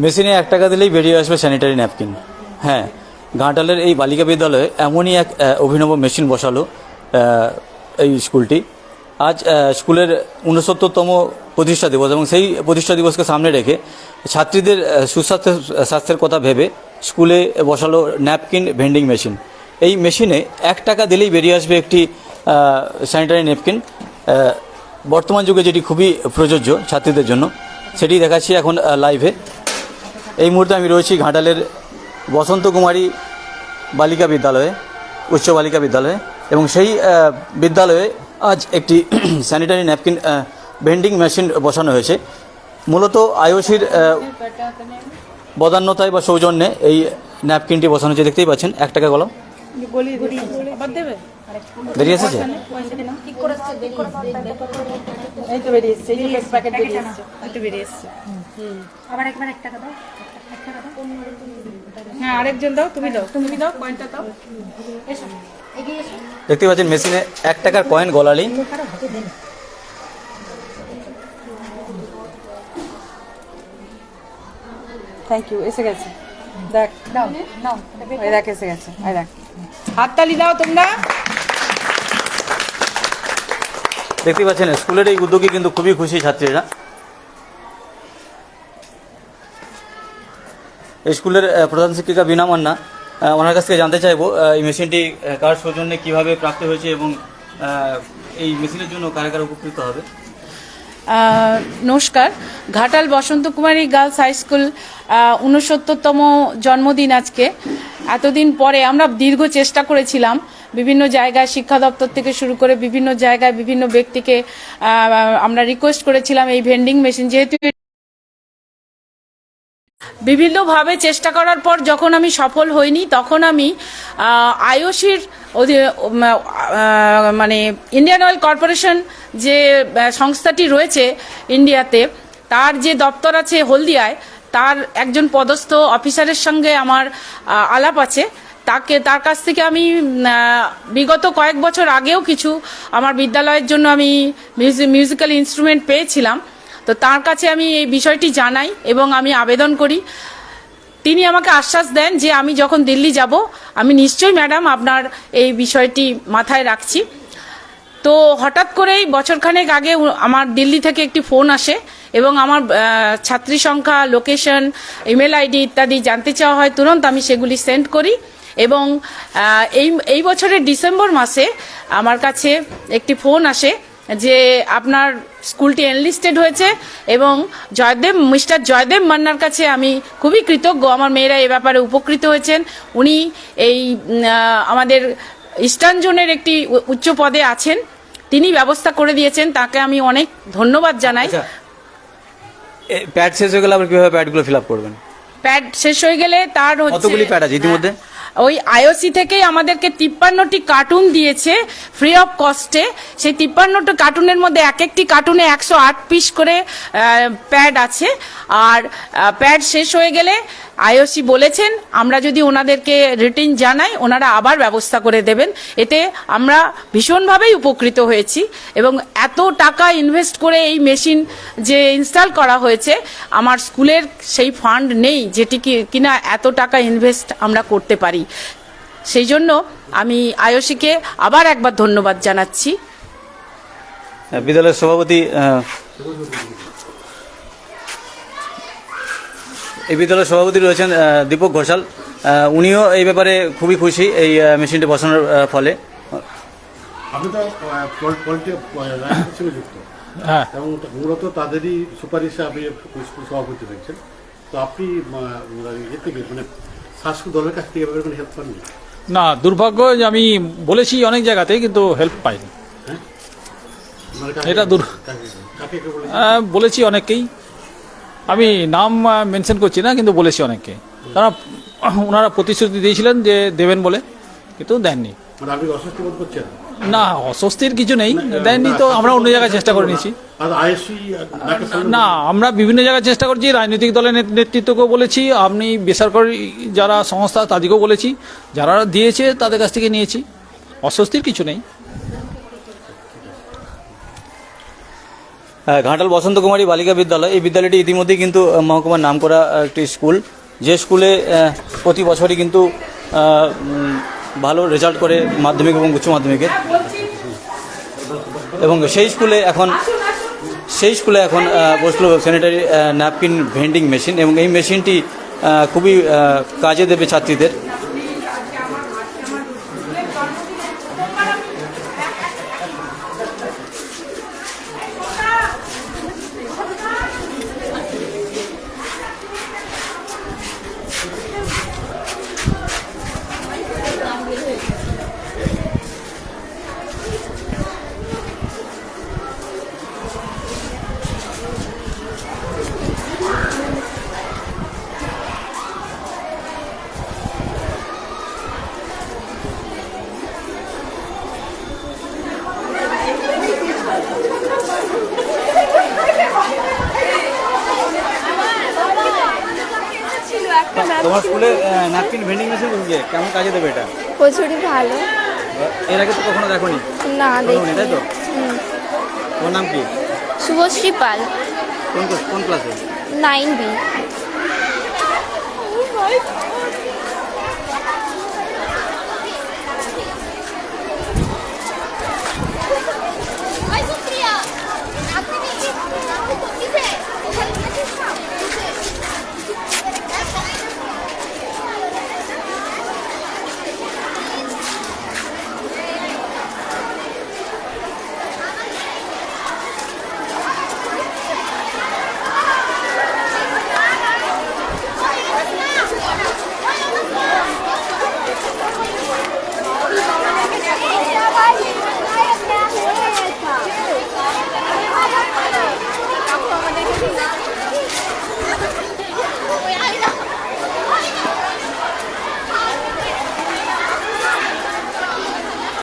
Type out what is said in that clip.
মেশিনে এক টাকা দিলেই বেরিয়ে আসবে স্যানিটারি ন্যাপকিন হ্যাঁ ঘাটালের এই বালিকা বিদ্যালয়ে এমনই এক অভিনব মেশিন বসালো এই স্কুলটি। আজ স্কুলের উনসত্তরতম প্রতিষ্ঠা দিবস এবং সেই প্রতিষ্ঠা দিবসকে সামনে রেখে ছাত্রীদের সুস্বাস্থ্য, স্বাস্থ্যের কথা ভেবে স্কুলে বসালো ন্যাপকিন ভেন্ডিং মেশিন এই মেশিনে এক টাকা দিলেই বেরিয়ে আসবে একটি স্যানিটারি ন্যাপকিন বর্তমান যুগে যেটি খুবই প্রযোজ্য ছাত্রীদের জন্য, সেটি দেখাচ্ছি এখন লাইভে এই মুহূর্তে আমি রয়েছি ঘাটালের বসন্ত কুমারী বালিকা বিদ্যালয়ে, উচ্চ বালিকা বিদ্যালয়ে এবং সেই বিদ্যালয়ে আজ একটি স্যানিটারি ন্যাপকিন ভেন্ডিং মেশিন বসানো হয়েছে। মূলত আয়োসির বদান্যতায় বা সৌজন্যে এই ন্যাপকিনটি বসানো হয়েছে, দেখতেই পাচ্ছেন, এক টাকা কলম। গলি আবার দেবে? বেরিয়ে এসেছে? এই তো বেরিয়ে এসছে এই যে প্যাকেট বেরিয়ে এসছে। এই তো বেরিয়ে এসছে। আবার একবার এক টাকা দাও এক টাকা দাও। হ্যাঁ আরেকজন দাও তুমি দাও তুমি দাও পয়েন্টটা দাও। এসো এগিয়ে পাচ্ছেন মেশিনে এক টাকার কয়েন দেন থ্যাংক ইউ এসে গেছে। দেখ দাও নাও, ওই দেখ, এসে গেছে, ওই দেখ। হাততালি দাও তোমরা। দেখতেই পাচ্ছেন, স্কুলের এই উদ্যোগে কিন্তু খুবই খুশি ছাত্রীরা। স্কুলের প্রধান শিক্ষিকা বিনা মান্না ওনার কাছ থেকে জানতে চাইব এই মেশিনটি কার সৌজন্যে কীভাবে প্রাপ্ত হয়েছে এবং এই মেশিনের জন্য কারা কারা উপকৃত হবে। নমস্কার। Ghatal Basanta Kumari girls high school উনসত্তরতম জন্মদিন আজকে। এতদিন পরে আমরা দীর্ঘ চেষ্টা করেছিলাম বিভিন্ন জায়গায় শিক্ষা দপ্তর থেকে শুরু করে বিভিন্ন জায়গায় বিভিন্ন ব্যক্তিকে আমরা রিকোয়েস্ট করেছিলাম এই ভেন্ডিং মেশিন যেহেতু বিভিন্নভাবে চেষ্টা করার পর যখন আমি সফল হইনি, তখন আমি আইওসির মানে ইন্ডিয়ান অয়েল কর্পোরেশন যে সংস্থাটি রয়েছে ইন্ডিয়াতে তার যে দপ্তর আছে হলদিয়ায়, তার একজন পদস্থ অফিসারের সঙ্গে আমার আলাপ আছে। তাকে, তার কাছ থেকে আমি বিগত কয়েক বছর আগেও কিছু আমার বিদ্যালয়ের জন্য আমি মিউজিক্যাল ইনস্ট্রুমেন্ট পেয়েছিলাম। তো তার কাছে আমি এই বিষয়টি জানাই এবং আমি আবেদন করি। তিনি আমাকে আশ্বাস দেন যে আমি যখন দিল্লি যাব, আমি নিশ্চয়ই ম্যাডাম আপনার এই বিষয়টি মাথায় রাখছি। তো হঠাৎ করেই বছরখানেক আগে আমার দিল্লি থেকে একটি ফোন আসে এবং আমার ছাত্রী সংখ্যা, লোকেশন, ইমেল আইডি ইত্যাদি জানতে চাওয়া হয়, তুরন্ত আমি সেগুলি সেন্ড করি এবং এই এই বছরের ডিসেম্বর মাসে আমার কাছে একটি ফোন আসে যে আপনার স্কুলটি এনলিস্টেড হয়েছে এবং জয়দেব মিস্টার জয়দেব মান্নার কাছে আমি খুবই কৃতজ্ঞ। আমার মেয়েরা এ ব্যাপারে উপকৃত হয়েছেন। উনি এই আমাদের ইস্টার্ন জোনের একটি উচ্চ পদে আছেন। তিনি ব্যবস্থা করে দিয়েছেন। তাকে আমি অনেক ধন্যবাদ জানাই। আচ্ছা প্যাড শেষ হয়ে গেলে আবার কীভাবে প্যাডগুলো ফিল আপ করবেন? প্যাড শেষ হয়ে গেলে তার হচ্ছে কতগুলি প্যাড আছে ইতিমধ্যে? ওই আইওসি থেকেই আমাদেরকে তিপ্পান্নটি কার্টুন দিয়েছে ফ্রি অফ কস্টে সেই তিপ্পান্নটি কার্টুনের মধ্যে এক একটি কার্টুনে একশো আট পিস করে প্যাড আছে। আর প্যাড শেষ হয়ে গেলে আইওসি বলেছেন, আমরা যদি ওনাদেরকে রিটিন জানাই, ওনারা আবার ব্যবস্থা করে দেবেন। এতে আমরা ভীষণভাবেই উপকৃত হয়েছি এবং এত টাকা ইনভেস্ট করে এই মেশিন যে ইনস্টল করা হয়েছে, আমার স্কুলের সেই ফান্ড নেই যেটি কিনা এত টাকা ইনভেস্ট আমরা করতে পারি। সেই জন্য আমি আয়ুষীকে আবার একবার ধন্যবাদ জানাচ্ছি। বিদ্যালয়ের সভাপতি এই বিদ্যালয়ের সভাপতি রয়েছেন দীপক ঘোষাল। উনিও এই ব্যাপারে খুবই খুশি এই মেশিনটি বসানোর ফলে। হ্যাঁ। এবং মূলত তাদেরই সুপারিশে আপনি স্কুল সভাপতি হয়েছেন তো আপনি আহ, থেকে মানে শাসক দলের কাছ থেকে এভাবে কোনো হেল্প পাননি? না দুর্ভাগ্য যে আমি বলেছি অনেক জায়গাতে কিন্তু হেল্প পাইনি। মানে এটা দূর- বলেছি অনেককেই। আমি নাম মেনশন করছি না কিন্তু বলেছি অনেককে। তারা ওনারা প্রতিশ্রুতি দিয়েছিলেন যে দেবেন বলে কিন্তু দেননি। মানে না অস্বস্তির কিছু নেই দেননি তো আমরা অন্য জায়গায় চেষ্টা করে নিয়েছি। না আমরা বিভিন্ন জায়গায় চেষ্টা করছি রাজনৈতিক দলের নেতৃত্বকেও বলেছি আপনি বেসরকারি যারা সংস্থা তাদেরকেও বলেছি যারা দিয়েছে তাদের কাছ থেকে নিয়েছি। অস্বস্তির কিছু নেই। ঘাটাল বসন্ত কুমারী বালিকা বিদ্যালয়। এই বিদ্যালয়টি ইতিমধ্যেই কিন্তু মহকুমার নামকরা আহ, একটি স্কুল। যে স্কুলে প্রতি বছরই কিন্তু ভালো রেজাল্ট করে মাধ্যমিক এবং উচ্চ মাধ্যমিকে এবং সেই স্কুলে এখন সেই স্কুলে এখন বসল স্যানিটারি ন্যাপকিন ভেন্ডিং মেশিন এবং এই মেশিনটি খুবই কাজে দেবে ছাত্রীদের। তোমার স্কুলে ন্যাপকিন ভেন্ডিং মেশিন বসেছে কেমন কাজে দেবে এটা? প্রচুরই ভালো। এর আগে তো কখনো দেখোনি? না দেখিনি। তাই তো? তোমার নাম কি? শুভশ্রী পাল। কোন কোন ক্লাসে? Nine B